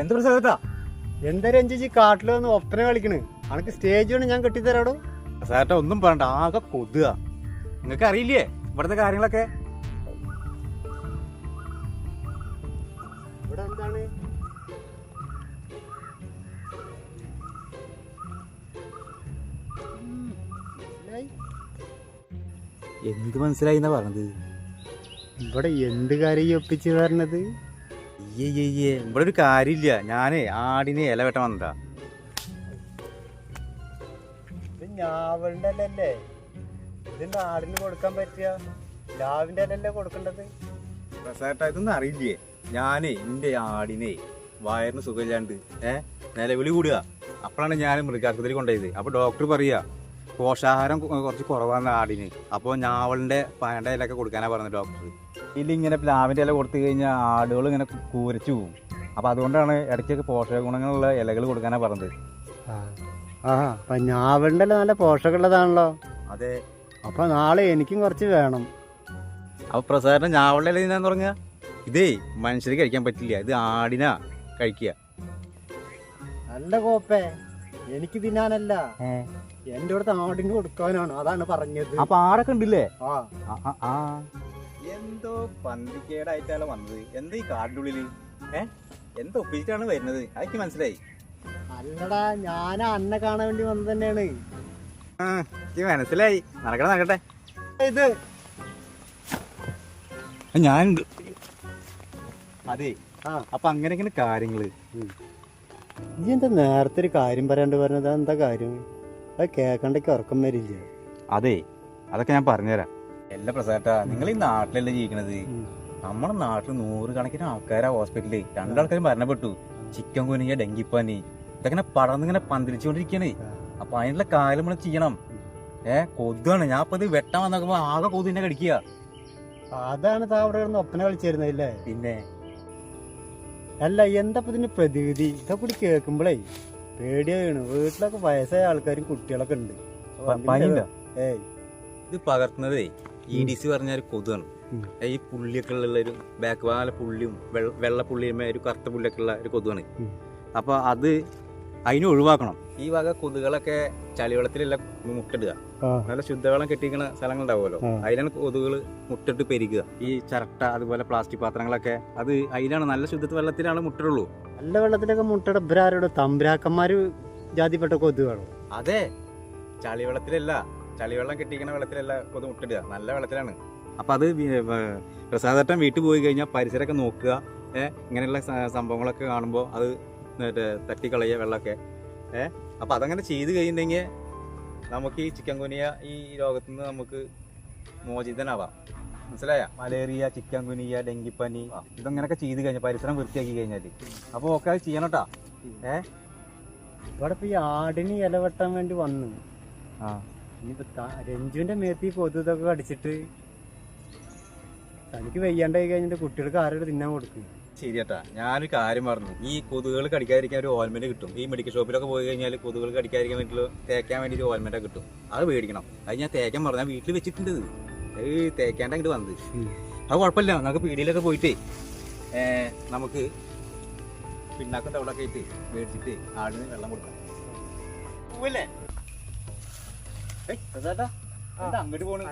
എന്ത് പ്രസാദേട്ടാ എന്താ രഞ്ജിജി കാട്ടിൽ വന്ന് ഒപ്പന കളിക്കണ്? അനക്ക് സ്റ്റേജ് വേണം ഞാൻ കെട്ടിത്തരാടോ? പ്രസാദേട്ടാ ഒന്നും പറയണ്ട ആകെ കൊതുക. നിങ്ങൾക്ക് അറിയില്ലേ ഇവിടുത്തെ കാര്യങ്ങളൊക്കെ? ഇവിടെ എന്താണ്? എന്ത് മനസ്സിലായി എന്നാ പറഞ്ഞത്? ഇവിടെ എന്ത് കാര്യം ഒപ്പിച്ച് പറഞ്ഞത്? അയ്യേ ഇവിടെ ഒരു കാര്യമില്ല. ഞാനേ ആടിനെ ഇല വെട്ട വന്നതാ. ഞാവലിന്റെ അല്ലല്ലേ ഇത് നാടിന് കൊടുക്കാൻ പറ്റിയ ലാവിന്റെ അല്ലല്ലേ കൊടുക്കേണ്ടത്? ഇതൊന്നും അറിയില്ലേ? ഞാനേ എന്റെ ആടിനെ വയറിന് സുഖമില്ലാണ്ട് ഏ നിലവിളി കൂടുക. അപ്പോഴാണ് ഞാൻ മൃഗാശുപത്രി കൊണ്ടുപോയത്. അപ്പൊ ഡോക്ടർ പറയാ പോഷാഹാരം കുറച്ച് കുറവാണ് ആടിന്. അപ്പോൾ ഞാവളിന്റെ പാണ്ടയിലൊക്കെ കൊടുക്കാനാ പറഞ്ഞത് ഡോക്ടർ ഇതിലിങ്ങനെ പ്ലാവിന്റെ ഇല കൊടുത്തു കഴിഞ്ഞാൽ ആടുകൾ ഇങ്ങനെ കൂരച്ചു പോകും അപ്പോൾ അതുകൊണ്ടാണ് ഇടയ്ക്കൊക്കെ പോഷക ഗുണങ്ങളുള്ള ഇലകൾ കൊടുക്കാനാണ് പറഞ്ഞത്. ആ. അപ്പം ഞാവിന്റെ നല്ല പോഷകമുള്ളതാണല്ലോ. അതെ. അപ്പം നാളെ എനിക്കും കുറച്ച് വേണം. അപ്പോൾ പ്രസാദം ഞാവിന്റെ ഇല തിന്നാന്ന് പറഞ്ഞാൽ ഇതേ മനുഷ്യർ കഴിക്കാൻ പറ്റില്ല. ഇത് ആടിനാ കഴിക്കുക. നല്ല കോപ്പേ എനിക്ക് തിന്നാനല്ല. എന്റെ അടുത്ത് ആടിന് കൊടുക്കാനാണ് അതാണ് പറഞ്ഞത്. അപ്പൊ ആടൊക്കെ ഉണ്ടല്ലേ? ആ ആ. എന്തോ പന്തിക്കേടായിട്ടാണ് വന്നത്. എന്താ ഈ കാടിന്റെ ഉള്ളിൽ ഏ? എന്തോ ഒപ്പിച്ചിട്ടാണ് വരുന്നത്? അതൊക്കെ മനസ്സിലായി. അല്ലടാ ഞാൻ അന്നെ കാണാൻ വേണ്ടി വന്നത് തന്നെയാണ്. ആ, എനിക്ക് മനസ്സിലായി. നടക്കട്ടെ നടക്കട്ടെ. ഇത്. ഞാൻ അതെ. ആ. അപ്പൊ അങ്ങനെ ഇങ്ങനെ കാര്യങ്ങൾ. നീ എന്താ നേരത്തെ ഒരു കാര്യം പറയാണ്ട് പറഞ്ഞത്? എന്താ കാര്യം? അത് കേൾക്കണ്ടൊക്കെ ഉറക്കം വരില്ല? അതെ. അതൊക്കെ ഞാൻ പറഞ്ഞുതരാം. എല്ലാ പ്രസാദാ നിങ്ങൾ ഈ നാട്ടിലല്ലേ ജീവിക്കണത്? നമ്മുടെ നാട്ടിൽ നൂറുകണക്കിന് ആൾക്കാരാ ഹോസ്പിറ്റലിൽ രണ്ടാൾക്കാരും മരണപ്പെട്ടു. ചിക്കൻ കുനിയ ഡെങ്കിപ്പനി. ഇതൊക്കെ പടർന്നിങ്ങനെ പന്തിരിച്ചുകൊണ്ടിരിക്കണേ അപ്പൊ അതിനുള്ള കാര്യം നമ്മൾ ചെയ്യണം. ഏ കൊതുവാണ് ഞാൻ ഇപ്പൊ ഇത് വെട്ടാൻ വന്നപ്പോ ആകെ കൊതുവിനെ കടിക്കുക. അതാണ് താ അവിടെ കിടന്ന് ഒപ്പന കളിച്ചിരുന്നല്ലേ പിന്നെ? അല്ല എന്താ ഇതിന്റെ പ്രതിവിധി? ഇതൊക്കെ കൂടി കേൾക്കുമ്പോഴേ പേടിയാണ് വീട്ടിലൊക്കെ വയസ്സായ ആൾക്കാരും കുട്ടികളൊക്കെ ഉണ്ട്. ഏയ്. ഇത് പകർത്തുന്നതേ. ഇ ഡി സി പറഞ്ഞ ഒരു കൊതുകാണ്. ഈ പുള്ളിയൊക്കെ ഉള്ള ഒരു ബാക്ക് വാല പുള്ളിയും വെള്ള- പുള്ളിയുമേ ഒരു കറുത്ത പുള്ളിയൊക്കെ ഉള്ള ഒരു കൊതുകാണ്. അപ്പോൾ അപ്പൊ അത് അതിനെ ഒഴിവാക്കണം. ഈ വക കൊതുകളൊക്കെ ചളിവെള്ളത്തിലല്ല മുട്ടിടുക. നല്ല ശുദ്ധവെള്ളം കെട്ടിക്കുന്ന സ്ഥലങ്ങൾ ഉണ്ടാവുമല്ലോ അതിലാണ് കൊതുകൾ മുട്ടിട്ട് പെരുകുക. ഈ ചിരട്ട അതുപോലെ പ്ലാസ്റ്റിക് പാത്രങ്ങളൊക്കെ അത് അതിലാണ് നല്ല ശുദ്ധ വെള്ളത്തിലാണ് മുട്ടിടുള്ളൂ. നല്ല വെള്ളത്തിലൊക്കെ ഇവരാരോട് തമ്പുരാക്കന്മാര് ജാതിപ്പെട്ട കൊതുകാണോ? അതെ. ചളിവെള്ളത്തിലല്ല. ചളിവെള്ളം കിട്ടിയിരിക്കുന്ന വെള്ളത്തിലല്ല കൊതു മുട്ടിടുക നല്ല വെള്ളത്തിലാണ്. അപ്പം അത് പ്രസാദട്ടം വീട്ടിൽ പോയി കഴിഞ്ഞാൽ പരിസരമൊക്കെ നോക്കുക. ഏഹ് ഇങ്ങനെയുള്ള സംഭവങ്ങളൊക്കെ കാണുമ്പോൾ അത് തട്ടിക്കളയുക വെള്ളമൊക്കെ. ഏഹ് അപ്പം അതങ്ങനെ ചെയ്ത് കഴിഞ്ഞിട്ടുണ്ടെങ്കിൽ നമുക്ക് ഈ ചിക്കൻ കുനിയ ഈ രോഗത്തിൽ നിന്ന് നമുക്ക് മോചിതനാവാം. മനസ്സിലായ? മലേറിയ ചിക്കൻ കുനിയ ഡെങ്കിപ്പനി ഇതങ്ങനെയൊക്കെ ചെയ്ത് കഴിഞ്ഞാൽ പരിസരം വൃത്തിയാക്കി കഴിഞ്ഞാൽ അപ്പോൾ ഒക്കെ അത് ചെയ്യണം കേട്ടോ ഏഹ് ഇവിടെ ഈ ആടിന് ഇല വെട്ടാൻ വേണ്ടി വന്നു. ആ. ഇനിയിപ്പോ രഞ്ജുവിന്റെ മേത്ത് ഇതൊക്കെ കടിച്ചിട്ട് തനിക്ക് വയ്യാണ്ടായി കഴിഞ്ഞിട്ട് കുട്ടികൾക്ക് ആരോട് തിന്നാൻ കൊടുക്കും? ശരിയട്ടാ ഞാനൊരു കാര്യം പറഞ്ഞു. ഈ കൊതുകുകൾ കടിക്കാതിരിക്കാൻ ഒരു ഓയിൽമെന്റ് കിട്ടും. ഈ മെഡിക്കൽ ഷോപ്പിലൊക്കെ പോയി കഴിഞ്ഞാൽ കൊതുകുകൾ കടിക്കാതിരിക്കാൻ വേണ്ടിയിട്ട് തേക്കാൻ വേണ്ടി ഒരു ഓയിൽമെന്റ് കിട്ടും. അത് മേടിക്കണം. അത് ഞാൻ തേക്കാൻ പറഞ്ഞു ഞാൻ വീട്ടിൽ വെച്ചിട്ടുണ്ട്. അത് തേക്കാണ്ട് അങ്ങോട്ട് വന്നത്. അത് കുഴപ്പമില്ല. നമുക്ക് പീടിയിലൊക്കെ പോയിട്ടേ നമുക്ക് പിന്നാക്കം തവളൊക്കെ ആയിട്ട് മേടിച്ചിട്ട് ആടിന് വെള്ളം കൊടുക്കാം. പോവല്ലേ? അങ്ങോട്ട് പോണു?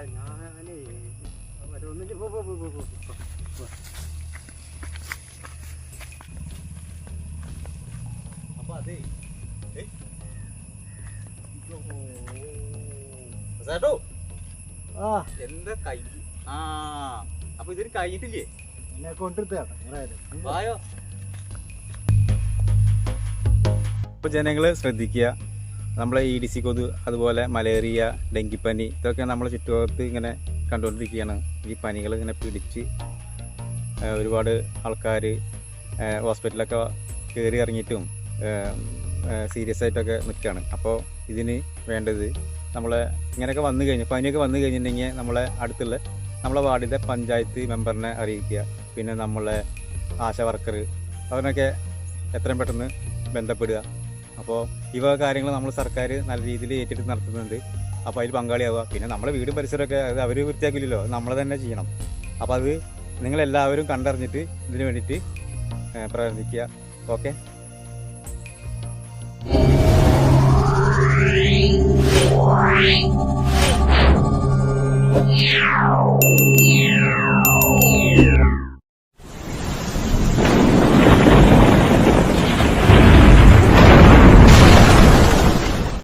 അപ്പൊ അതെ എന്താ കൈ? ആ അപ്പൊ ഇതിന് കഴിഞ്ഞിട്ടില്ലേ എന്നെ വായോ. ഇപ്പൊ ജനങ്ങൾ ശ്രദ്ധിക്കുക നമ്മളെ ഇ ഡി സി കൊതു അതുപോലെ മലേറിയ ഡെങ്കിപ്പനി ഇതൊക്കെ നമ്മളെ ചുറ്റുഭാഗത്ത് ഇങ്ങനെ കണ്ടുകൊണ്ടിരിക്കുകയാണ്. ഈ പനികൾ ഇങ്ങനെ പിടിച്ച് ഒരുപാട് ആൾക്കാർ ഹോസ്പിറ്റലൊക്കെ കയറി ഇറങ്ങിയിട്ടും സീരിയസ് ആയിട്ടൊക്കെ നിൽക്കുകയാണ്. അപ്പോൾ ഇതിന് വേണ്ടത് നമ്മളെ ഇങ്ങനെയൊക്കെ വന്നു കഴിഞ്ഞു പനിയൊക്കെ വന്നു കഴിഞ്ഞിട്ടുണ്ടെങ്കിൽ നമ്മളെ അടുത്തുള്ള നമ്മളെ വാർഡിലെ പഞ്ചായത്ത് മെമ്പറിനെ അറിയിക്കുക. പിന്നെ നമ്മളെ ആശ വർക്കർ അവനൊക്കെ എത്രയും പെട്ടെന്ന് ബന്ധപ്പെടുക. അപ്പോൾ ഇവ കാര്യങ്ങൾ നമ്മൾ സർക്കാർ നല്ല രീതിയിൽ ഏറ്റെടുത്ത് നടത്തുന്നുണ്ട്. അപ്പോൾ അതിൽ പങ്കാളിയാവുക. പിന്നെ നമ്മുടെ വീടും പരിസരമൊക്കെ അത് അവർ വൃത്തിയാക്കില്ലല്ലോ. നമ്മൾ തന്നെ ചെയ്യണം. അപ്പോൾ അത് നിങ്ങളെല്ലാവരും കണ്ടറിഞ്ഞിട്ട് ഇതിന് വേണ്ടിയിട്ട് പ്രവർത്തിക്കുക. ഓക്കെ? Meow.